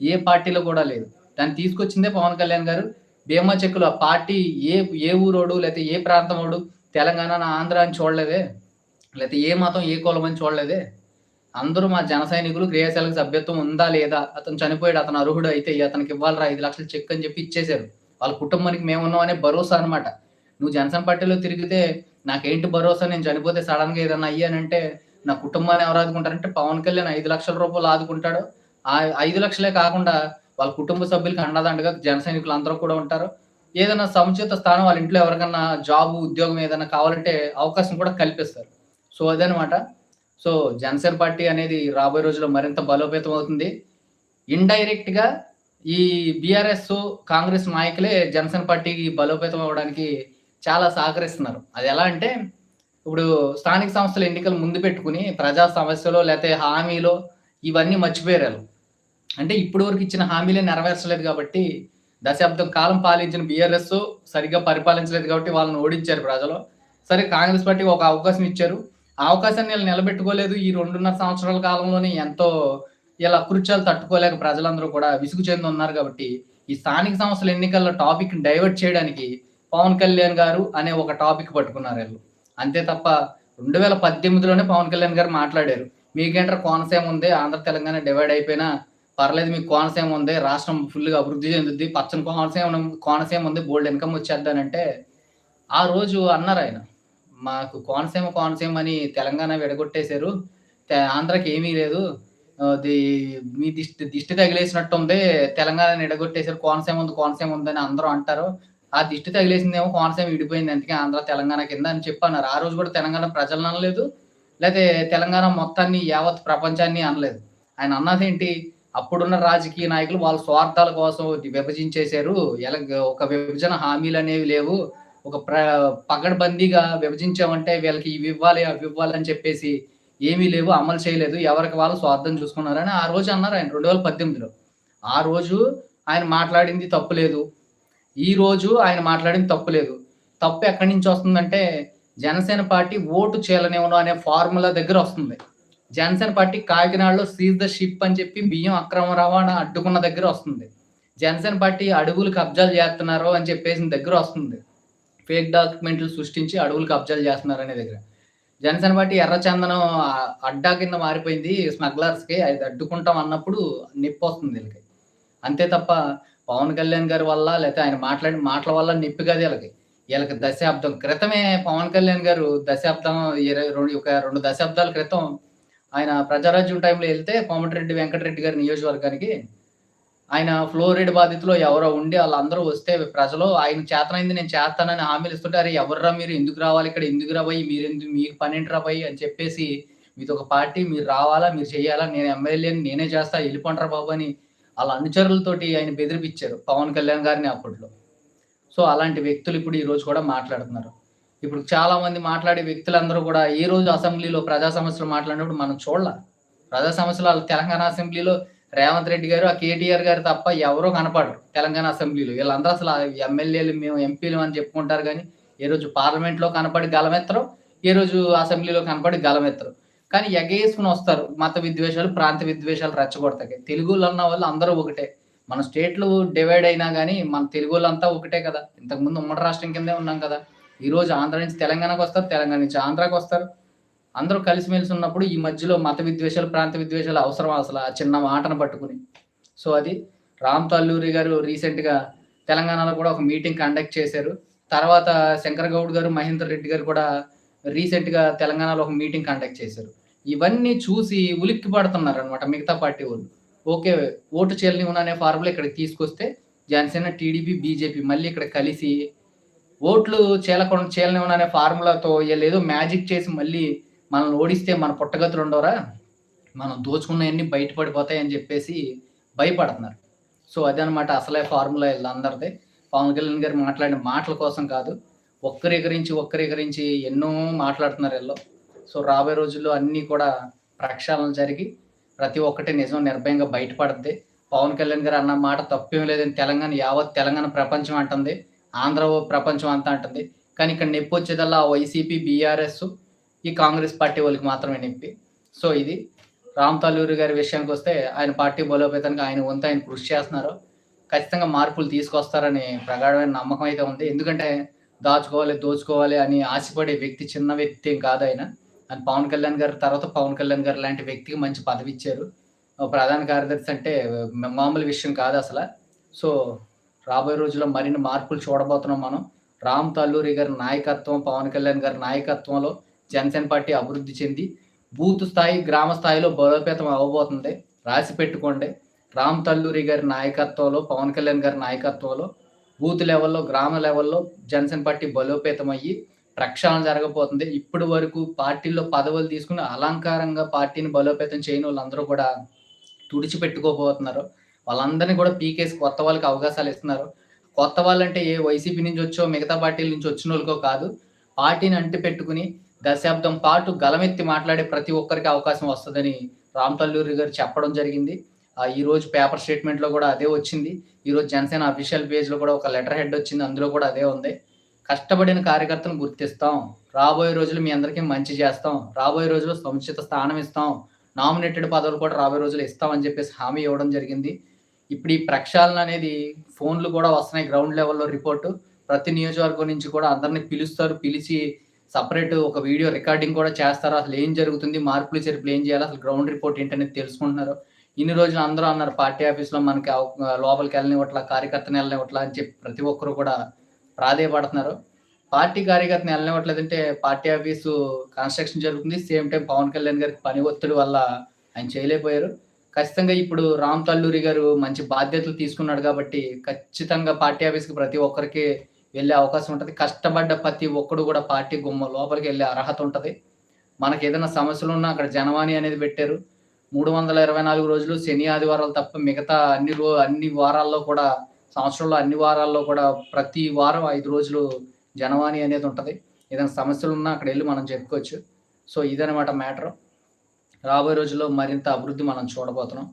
ఏ పార్టీలో కూడా లేదు. దాన్ని తీసుకొచ్చిందే పవన్ కళ్యాణ్ గారు. బీమా చెక్కులు ఆ పార్టీ ఏ ఏ ఊరోడు లేకపోతే ఏ ప్రాంతం వాడు తెలంగాణ నా ఆంధ్ర అని చూడలేదే లేకపోతే ఏ మతం ఏ కులం అని చూడలేదే అందరూ మా జన సైనికులు క్రియాశీలక సభ్యత్వం ఉందా లేదా? అతను చనిపోయాడు. అతను అర్హుడు అయితే అతనికి ఇవ్వాలిరా 5,00,000 చెక్ అని చెప్పి ఇచ్చేసారు. వాళ్ళ కుటుంబానికి మేమున్నాం అనే భరోసా అనమాట. నువ్వు జనసేన పార్టీలో తిరిగితే నాకేంటి భరోసా నేను చనిపోతే సడన్గా ఏదన్నా అయ్యానంటే నా కుటుంబాన్ని ఎవరు ఆదుకుంటారంటే పవన్ కళ్యాణ్ ఐదు లక్షల రూపాయలు ఆదుకుంటాడు. ఆ ఐదు లక్షలే కాకుండా వాళ్ళ కుటుంబ సభ్యులకి అండదండగా జన సైనికులు అందరూ కూడా ఉంటారు. ఏదైనా సముచిత స్థానం వాళ్ళ ఇంట్లో ఎవరికన్నా జాబ్ ఉద్యోగం ఏదైనా కావాలంటే అవకాశం కూడా కల్పిస్తారు. సో అదనమాట. సో జనసేన పార్టీ అనేది రాబోయే రోజుల్లో మరింత బలోపేతం అవుతుంది. ఇండైరెక్ట్‌గా ఈ బీఆర్ఎస్, కాంగ్రెస్ నాయకులే జనసేన పార్టీకి బలోపేతం అవ్వడానికి చాలా సహకరిస్తున్నారు. అది ఎలా అంటే ఇప్పుడు స్థానిక సంస్థల ఎన్నికలు ముందు పెట్టుకుని ప్రజా సమస్యలో లేతే హామీలో ఇవన్నీ మర్చిపోయారు అంటే ఇప్పటి వరకు ఇచ్చిన హామీలే నెరవేర్చలేదు కాబట్టి దశాబ్దం కాలం పాలించిన బీఆర్ఎస్ సరిగ్గా పరిపాలించలేదు కాబట్టి వాళ్ళని ఓడించారు ప్రజలు. సరే కాంగ్రెస్ పార్టీ ఒక అవకాశం ఇచ్చారు. ఆ అవకాశాన్ని వీళ్ళు నిలబెట్టుకోలేదు. ఈ 2.5 సంవత్సరాల కాలంలోనే ఎంతో ఇలా అకృత్యాలు తట్టుకోలేక ప్రజలందరూ కూడా విసుగు చెంది ఉన్నారు కాబట్టి ఈ స్థానిక సంస్థల ఎన్నికల్లో టాపిక్ డైవర్ట్ చేయడానికి పవన్ కళ్యాణ్ గారు అనే ఒక టాపిక్ పట్టుకున్నారు వీళ్ళు అంతే తప్ప 2018లోనే పవన్ కళ్యాణ్ గారు మాట్లాడారు. మీకేంటారు కోనసీమ ఉంది. ఆంధ్ర, తెలంగాణ డివైడ్ అయిపోయినా పర్లేదు మీకు కోనసీమ ఉంది. రాష్ట్రం ఫుల్‌గా అభివృద్ధి చెందుద్ది. పచ్చని కోనసీమ కోనసీమ ఉంది. బోల్డ్ ఇన్‌కమ్ వచ్చేద్దానంటే ఆ రోజు అన్నారు ఆయన మాకు కోనసీమ, కోనసీమ అని తెలంగాణ విడగొట్టేశారు ఆంధ్రాకి ఏమీ లేదు. అది మీ దిష్టి దిష్టి తగిలేసినట్టుంది. తెలంగాణ విడగొట్టేశారు కోనసీమ ఉంది, కోనసీమ ఉందని అందరూ అంటారు. ఆ దిష్టి తగిలేసిందేమో కోనసీమ విడిపోయింది. అందుకే ఆంధ్ర, తెలంగాణ కింద అని చెప్పన్నారు. ఆ రోజు కూడా తెలంగాణ ప్రజలను అనలేదు. లేకపోతే తెలంగాణ మొత్తాన్ని యావత్ ప్రపంచాన్ని అనలేదు. ఆయన అన్నదేంటి? అప్పుడున్న రాజకీయ నాయకులు వాళ్ళ స్వార్థాల కోసం విభజించేశారు ఎలా ఒక విభజన హామీలు అనేవి లేవు. ఒక ప్ర పగడ్బందీగా విభజించామంటే వీళ్ళకి ఇవి ఇవ్వాలి, అవి ఇవ్వాలి అని చెప్పేసి ఏమీ లేవు. అమలు చేయలేదు. ఎవరికి వాళ్ళు స్వార్థం చూసుకున్నారని ఆ రోజు అన్నారు ఆయన 2018లో. ఆ రోజు ఆయన మాట్లాడింది తప్పు లేదు. ఈ రోజు ఆయన మాట్లాడింది తప్పు లేదు. తప్పు ఎక్కడి నుంచి వస్తుందంటే జనసేన పార్టీ ఓటు చీలనివ్వను అనే ఫార్ములా దగ్గర వస్తుంది. జనసేన పార్టీ కాకినాడలో సీజ్ ద షిప్ అని చెప్పి బియ్యం అక్రమ రవాణా అడ్డుకున్న దగ్గర వస్తుంది. జనసేన పార్టీ అడవులు కబ్జాలు చేస్తున్నారు అని చెప్పేసిన దగ్గర వస్తుంది. ఫేక్ డాక్యుమెంట్లు సృష్టించి అడవులు కబ్జాలు అనే దగ్గర. జనసేన పార్టీ ఎర్రచందనం అడ్డా కింద మారిపోయింది స్మగ్లర్స్‌కి అది అడ్డుకుంటాం అన్నప్పుడు నొప్పొస్తుంది వీళ్ళకి అంతే తప్ప పవన్ కళ్యాణ్ గారి వల్ల లేకపోతే ఆయన మాట్లాడిన మాటల వల్ల నొప్పి కాదు వీళ్ళకి వీళ్ళకి దశాబ్దం క్రితమే పవన్ కళ్యాణ్ గారు దశాబ్దం ఇరవై రెండు ఒక రెండు దశాబ్దాల క్రితం ఆయన ప్రజారాజ్యం టైంలో వెళ్తే కోమటిరెడ్డి వెంకటరెడ్డి గారి నియోజకవర్గానికి ఆయన ఫ్లోరైడ్ బాధితులు ఎవరో ఉండి వాళ్ళందరూ వస్తే ప్రజలు ఆయన చేతనైంది నేను చేస్తానని హామీలు ఇస్తుంటే, అరే ఎవర్రా మీరు? ఎందుకు రావాలి ఇక్కడ? ఎందుకురా మీరు ఎందుకు మీకు పనేంట్రా రాబోయి అని చెప్పేసి మీతో ఒక పార్టీ మీరు రావాలా? మీరు చేయాలా? నేను ఎమ్మెల్యేని నేనే చేస్తా ఎళ్ళిపోండ్రా బాబు" అని వాళ్ళ అనుచరులతోటి ఆయన బెదిరిపిచ్చారు పవన్ కళ్యాణ్ గారిని అప్పట్లో. సో, అలాంటి వ్యక్తులు ఇప్పుడు ఈరోజు కూడా మాట్లాడుతున్నారు. ఇప్పుడు చాలా మంది మాట్లాడే వ్యక్తులందరూ కూడా ఈ రోజు అసెంబ్లీలో ప్రజా సమస్యలు మాట్లాడినప్పుడు మనం చూడాల ప్రజా సమస్యలు తెలంగాణ అసెంబ్లీలో రేవంత్ రెడ్డి గారు, ఆ కేటీఆర్ గారు తప్ప ఎవరో కనపడరు తెలంగాణ అసెంబ్లీలో. వీళ్ళందరూ అసలు ఎమ్మెల్యేలు మేము ఎంపీలు అని చెప్పుకుంటారు కానీ ఏ రోజు పార్లమెంట్‌లో కనపడి గలమెత్తరు. ఈ రోజు అసెంబ్లీలో కనపడి గలమెత్తరు. కానీ ఎగేసుకొని వస్తారు. మత విద్వేషాలు, ప్రాంత విద్వేషాలు రచ్చగొట్టగే తెలుగులో ఉన్న వాళ్ళు అందరూ ఒకటే. మన స్టేట్‌లు డివైడ్ అయినా కానీ మన తెలుగులంతా ఒకటే కదా! ఇంతకుముందు ఉమ్మడి రాష్ట్రం కిందే ఉన్నాం కదా! ఈరోజు ఆంధ్ర నుంచి తెలంగాణకు వస్తారు తెలంగాణ నుంచి ఆంధ్రాకొస్తారు. అందరూ కలిసిమెలిసి ఉన్నప్పుడు ఈ మధ్యలో మత విద్వేషాలు, ప్రాంత విద్వేషాలు అవసరం అసలు ఆ చిన్న మాటను పట్టుకుని సో, అది రామ్ తల్లూరి గారు రీసెంట్‌గా తెలంగాణలో కూడా ఒక మీటింగ్ కండక్ట్ చేశారు. తర్వాత శంకర్ గౌడ్ గారు, మహేందర్ రెడ్డి గారు కూడా రీసెంట్‌గా తెలంగాణలో ఒక మీటింగ్ కండక్ట్ చేశారు. ఇవన్నీ చూసి ఉలిక్కి పడుతున్నారు అనమాట మిగతా పార్టీ వాళ్ళు ఓకే. ఓటు చీలనివ్వను అనే ఫార్ములా ఇక్కడికి తీసుకొస్తే జనసేన, టీడీపీ, బీజేపీ మళ్ళీ ఇక్కడ కలిసి ఓట్లు చీలకుండా చీలనివ్వను అనే ఫార్ములాతో ఏదో మ్యాజిక్ చేసి మళ్ళీ మనల్ని ఓడిస్తే మన పుట్టగతులు ఉండవురా! మనం దోచుకున్నవన్నీ బయటపడిపోతాయని చెప్పేసి భయపడుతున్నారు. సో, అదనమాట అసలే ఫార్ములా వీళ్ళందరిది పవన్ కళ్యాణ్ గారు మాట్లాడిన మాటల కోసం కాదు. ఒక్కరి ఎగరించి ఒక్కరి గురించి ఎన్నో మాట్లాడుతున్నారు వీళ్ళు సో, రాబోయే రోజుల్లో అన్నీ కూడా ప్రక్షాళన జరిగి ప్రతి ఒక్కటి నిజం నిర్భయంగా బయటపడుద్ది. పవన్ కళ్యాణ్ గారు అన్న మాట తప్పేం లేదని తెలంగాణ యావత్ తెలంగాణ ప్రపంచం అంటుంది. ఆంధ్ర ప్రపంచం అంతా అంటుంది. కానీ ఇక్కడ నొప్పొచ్చేదల్లా వైసీపీ, బీఆర్ఎస్, ఈ కాంగ్రెస్ పార్టీ వాళ్ళకి మాత్రమే నొప్పి. సో, ఇది రామ్ తల్లూరి గారి విషయానికి వస్తే ఆయన పార్టీ బలోపేతానికి ఆయన వంతు ఆయన కృషి చేస్తున్నారు. ఖచ్చితంగా మార్పులు తీసుకొస్తారని ప్రగాఢమైన నమ్మకం అయితే ఉంది. ఎందుకంటే దాచుకోవాలి, దోచుకోవాలి అని ఆశపడే వ్యక్తి చిన్న వ్యక్తి ఏం ఆయన అండ్ పవన్ కళ్యాణ్ గారి తర్వాత పవన్ కళ్యాణ్ గారు లాంటి వ్యక్తికి మంచి పదవి ఇచ్చారు. ప్రధాన కార్యదర్శి అంటే మామూలు విషయం కాదు అసలు సో, రాబోయే రోజుల్లో మరిన్ని మార్పులు చూడబోతున్నాం మనం. రామ్ తల్లూరి గారి నాయకత్వం, పవన్ కళ్యాణ్ గారి నాయకత్వంలో జనసేన పార్టీ అభివృద్ధి చెంది బూత్ స్థాయి, గ్రామ స్థాయిలో బలోపేతం అవ్వబోతుంది. రాసి పెట్టుకోండి. రామ్ తల్లూరి గారి నాయకత్వంలో, పవన్ కళ్యాణ్ గారి నాయకత్వంలో బూత్ లెవెల్‌లో, గ్రామ లెవెల్‌లో జనసేన పార్టీ బలోపేతం అయ్యి ప్రక్షాళన జరగబోతుంది. ఇప్పటి వరకు పార్టీల్లో పదవులు తీసుకుని అలంకారంగా పార్టీని బలోపేతం చేయని వాళ్ళందరూ కూడా తుడిచిపెట్టుకోబోతున్నారు. వాళ్ళందరినీ కూడా పీకేసి కొత్త వాళ్ళకి అవకాశాలు ఇస్తున్నారు. కొత్త వాళ్ళంటే ఏ వైసీపీ నుంచి వచ్చో, మిగతా పార్టీల నుంచి వచ్చినోళ్ళకో కాదు. పార్టీని అంటిపెట్టుకొని దశాబ్దం పాటు గలమెత్తి మాట్లాడే ప్రతి ఒక్కరికి అవకాశం వస్తుందని రామ్ తల్లూరి గారు చెప్పడం జరిగింది. ఈ రోజు పేపర్ స్టేట్మెంట్‌లో కూడా అదే వచ్చింది. ఈరోజు జనసేన అఫీషియల్ పేజ్‌లో కూడా ఒక లెటర్ హెడ్ వచ్చింది. అందులో కూడా అదే ఉంది. కష్టపడిన కార్యకర్తలను గుర్తిస్తాం. రాబోయే రోజులు మీ అందరికీ మంచి చేస్తాం. రాబోయే రోజుల్లో సముచిత స్థానం ఇస్తాం. నామినేటెడ్ పదవులు కూడా రాబోయే రోజులు ఇస్తాం అని చెప్పేసి హామీ ఇవ్వడం జరిగింది. ఇప్పుడు ఈ ప్రక్షాళన అనేది ఫోన్‌లు కూడా వస్తున్నాయి గ్రౌండ్ లెవెల్‌లో రిపోర్టు. ప్రతి నియోజకవర్గం నుంచి కూడా అందరిని పిలుస్తారు. పిలిచి సపరేట్ ఒక వీడియో రికార్డింగ్ కూడా చేస్తారు. అసలు ఏం జరుగుతుంది? మార్పులు, చేర్పులు ఏం చేయాలి? అసలు గ్రౌండ్ రిపోర్ట్ ఏంటనేది తెలుసుకుంటున్నారు. ఇన్ని రోజులు అందరూ అన్నారు పార్టీ ఆఫీస్‌లో మనకి లోపలికి వెళ్ళనివ్వట్లా కార్యకర్తని వెళ్ళనివ్వట్లా అని చెప్పి ప్రతి ఒక్కరు కూడా ప్రాధేయపడుతున్నారు. పార్టీ కార్యకర్తని వెళ్ళనివ్వట్లేదంటే పార్టీ ఆఫీసు కన్‌స్ట్రక్షన్ జరుగుతుంది. సేమ్ టైమ్ పవన్ కళ్యాణ్ గారికి పని ఒత్తిడి వల్ల ఆయన చేయలేకపోయారు. ఖచ్చితంగా ఇప్పుడు రామ్ తల్లూరి గారు మంచి బాధ్యతలు తీసుకున్నాడు కాబట్టి ఖచ్చితంగా పార్టీ ఆఫీస్‌కి ప్రతి ఒక్కరికి వెళ్ళే అవకాశం ఉంటుంది కష్టపడ్డ ప్రతి ఒక్కడు కూడా పార్టీ గుమ్మ లోపలికి వెళ్ళే అర్హత ఉంటుంది మనకి ఏదైనా సమస్యలు ఉన్నా అక్కడ జనవాణి అనేది పెట్టారు. 324 రోజులు శని, ఆదివారాలు తప్ప మిగతా అన్ని రో అన్ని వారాల్లో కూడా సంవత్సరంలో అన్ని వారాల్లో కూడా ప్రతి వారం ఐదు రోజులు జనవాణి అనేది ఉంటుంది ఏదైనా సమస్యలు ఉన్నా అక్కడ వెళ్ళి మనం చెప్పుకోవచ్చు. సో, ఇదనమాట మ్యాటర్ రాబోయే రోజుల్లో మరింత అభివృద్ధి మనం చూడబోతున్నాం.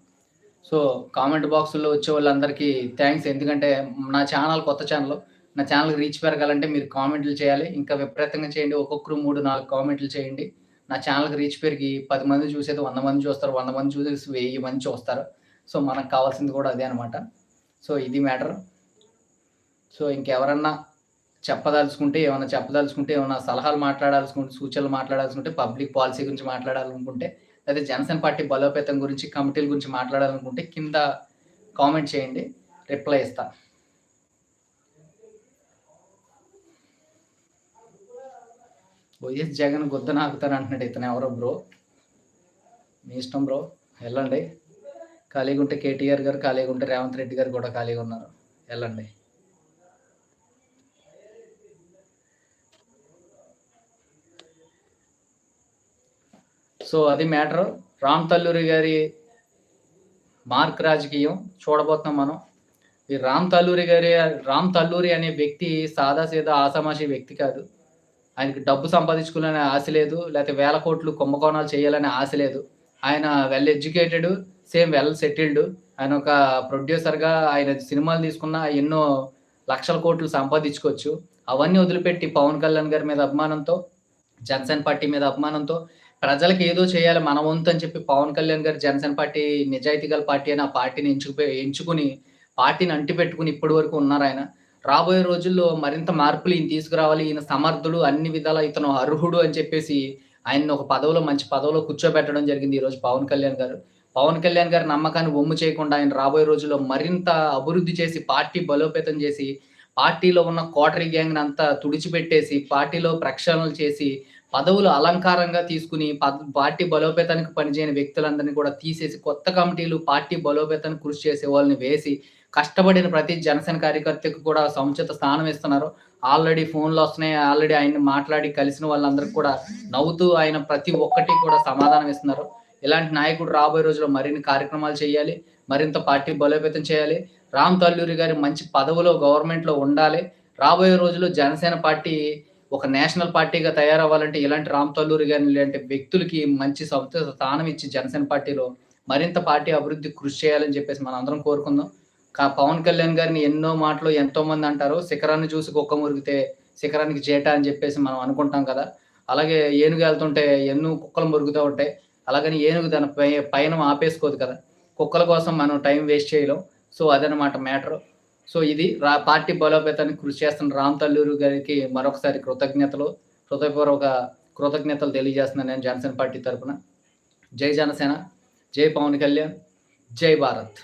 సో, కామెంట్ బాక్స్లో వచ్చే వాళ్ళందరికీ థ్యాంక్స్ ఎందుకంటే నా ఛానల్ కొత్త ఛానల్ నా ఛానల్‌కి రీచ్ పెరగాలంటే మీరు కామెంట్లు చేయాలి. ఇంకా విపరీతంగా చేయండి. ఒక్కొక్కరు 3, 4 కామెంట్లు చేయండి. నా ఛానల్‌కి రీచ్ పెరిగి పది మంది చూసేది వంద మంది చూస్తారు. వంద మంది చూసేసి వెయ్యి మంది చూస్తారు. సో, మనకు కావాల్సింది కూడా అదే అనమాట. సో, ఇది మ్యాటర్. సో, ఇంకెవరన్నా చెప్పదలుచుకుంటే, ఏమైనా చెప్పదలుచుకుంటే, ఏమైనా సలహాలు మాట్లాడాల్సుకుంటే, సూచనలు మాట్లాడాల్సుకుంటే, పబ్లిక్ పాలసీ గురించి మాట్లాడాలనుకుంటే, లేదా జనసేన పార్టీ బలోపేతం గురించి, కమిటీల గురించి మాట్లాడాలనుకుంటే కింద కామెంట్ చేయండి. రిప్లై ఇస్తా. వైఎస్ జగన్ గుద్ద ఇతను ఎవరో బ్రో. మీ ఇష్టం బ్రో. వెళ్ళండి ఖాళీగా ఉంటే కేటీఆర్ గారు, ఖాళీగా ఉంటే రేవంత్ రెడ్డి గారు కూడా ఖాళీగా ఉన్నారు. వెళ్ళండి సో, అది మ్యాటర్ రామ్ తల్లూరి గారి మార్క్ రాజకీయం చూడబోతున్నాం మనం. ఈ రామ్ తల్లూరి గారి రామ్ తల్లూరి అనే వ్యక్తి సాదాసీదా ఆషామాషీ వ్యక్తి కాదు. ఆయనకి డబ్బు సంపాదించుకోవాలనే ఆశ లేదు. లేకపోతే వేల కోట్లు కుంభకోణాలు చేయాలనే ఆశ లేదు. ఆయన well educated, same well settled. ఆయన ఒక ప్రొడ్యూసర్‌గా ఆయన సినిమాలు తీసుకున్న ఎన్నో లక్షల కోట్లు సంపాదించుకోవచ్చు. అవన్నీ వదిలిపెట్టి పవన్ కళ్యాణ్ గారి మీద అభిమానంతో, జనసేన పార్టీ మీద అభిమానంతో ప్రజలకు ఏదో చేయాలి మన వంతు అని చెప్పి పవన్ కళ్యాణ్ గారు జనసేన పార్టీ నిజాయితీ గల పార్టీ అని ఆ పార్టీని ఎంచుకుపోయి ఎంచుకుని పార్టీని అంటిపెట్టుకుని ఇప్పటి వరకు ఉన్నారు ఆయన రాబోయే రోజుల్లో మరింత మార్పులు ఈయన తీసుకురావాలి. ఈయన సమర్థుడు. అన్ని విధాల ఇతను అర్హుడు అని చెప్పేసి ఆయన ఒక పదవిలో మంచి పదవిలో కూర్చోబెట్టడం జరిగింది ఈరోజు పవన్ కళ్యాణ్ గారు. పవన్ కళ్యాణ్ గారి నమ్మకాన్ని వమ్ము చేయకుండా ఆయన రాబోయే రోజుల్లో మరింత అభివృద్ధి చేసి, పార్టీ బలోపేతం చేసి, పార్టీలో ఉన్న కోటరీ గ్యాంగ్‌ని అంతా తుడిచిపెట్టేసి, పార్టీలో ప్రక్షాళనలు చేసి, పదవులు అలంకారంగా తీసుకుని పద్ పార్టీ బలోపేతానికి పనిచేయని వ్యక్తులందరిని కూడా తీసేసి, కొత్త కమిటీలు పార్టీ బలోపేతానికి కృషి చేసే వాళ్ళని వేసి, కష్టపడిన ప్రతి జనసేన కార్యకర్తకు కూడా సముచిత స్థానం ఇస్తున్నారు. ఆల్రెడీ ఫోన్‌లు వస్తున్నాయి. ఆల్రెడీ ఆయన మాట్లాడి కలిసిన వాళ్ళందరికీ కూడా నవ్వుతూ ఆయన ప్రతి ఒక్కటి కూడా సమాధానం ఇస్తున్నారు. ఇలాంటి నాయకుడు రాబోయే రోజుల్లో మరిన్ని కార్యక్రమాలు చేయాలి. మరింత పార్టీ బలోపేతం చేయాలి. రామ్ తల్లూరి గారి మంచి పదవిలో గవర్నమెంట్‌లో ఉండాలి. రాబోయే రోజుల్లో జనసేన పార్టీ ఒక నేషనల్ పార్టీగా తయారవ్వాలంటే ఇలాంటి రామ్ తల్లూరి గారిని ఇలాంటి వ్యక్తులకి మంచి స్థానం ఇచ్చి జనసేన పార్టీలో మరింత పార్టీ అభివృద్ధి కృషి చేయాలని చెప్పేసి మనం అందరం కోరుకుందాం. కా పవన్ కళ్యాణ్ గారిని ఎన్నో మాటలు ఎంతో మంది అంటారు. శిఖరాన్ని చూసి కుక్క మురిగితే శిఖరానికి చేట అని చెప్పేసి మనం అనుకుంటాం కదా! అలాగే ఏనుగు వెళ్తుంటే ఎన్నో కుక్కలు మురుగుతూ ఉంటాయి. అలాగని ఏనుగు దాని పై పయనం ఆపేసుకోదు కదా! కుక్కల కోసం మనం టైం వేస్ట్ చేయలేం. సో, అదనమాట మ్యాటరు. సో, ఇది రా పార్టీ బలోపేతానికి కృషి చేస్తున్న రామ్ తల్లూరు గారికి మరొకసారి కృతజ్ఞతలు. హృదయపూర్వక కృతజ్ఞతలు తెలియజేస్తున్నాను నేను జనసేన పార్టీ తరఫున జై జనసేన, జై పవన్ కళ్యాణ్, జై భారత్.